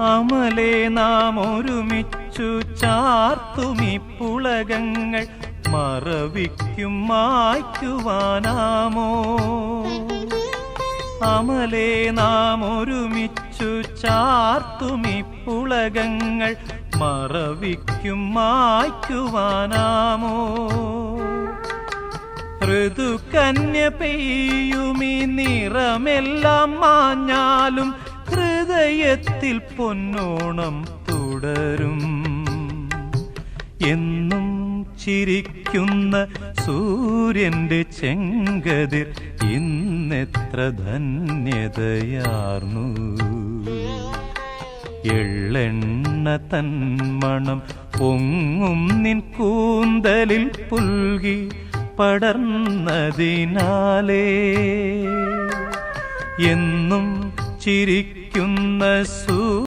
അമലേ നാം ഒരുമിച്ചു ചാർത്തുമി പുളകങ്ങൾ മറവിക്കും മായ്ക്കുവാനാമോ? അമലേ നാം ഒരുമിച്ചു ചാർത്തുമി പുളകങ്ങൾ മറവിക്കും മായ്ക്കുവാനാമോ? ഋതുകന്യ പെയ്യുമി നിറമെല്ലാം മാഞ്ഞാലും ഹൃദയത്തിൽ പൊന്നോണം തുടരും. എന്നും ചിരിക്കുന്ന സൂര്യന്റെ ചെങ്കതിർ ഇന്നെത്ര ധന്യതയാർന്നു. എള്ളെണ്ണ തന്മണം പൊങ്ങും നിൻ കൂന്തലിൽ പുൽകി പടർന്നതിനാലേ. എന്നും ചിരിക്കുന്ന സൂ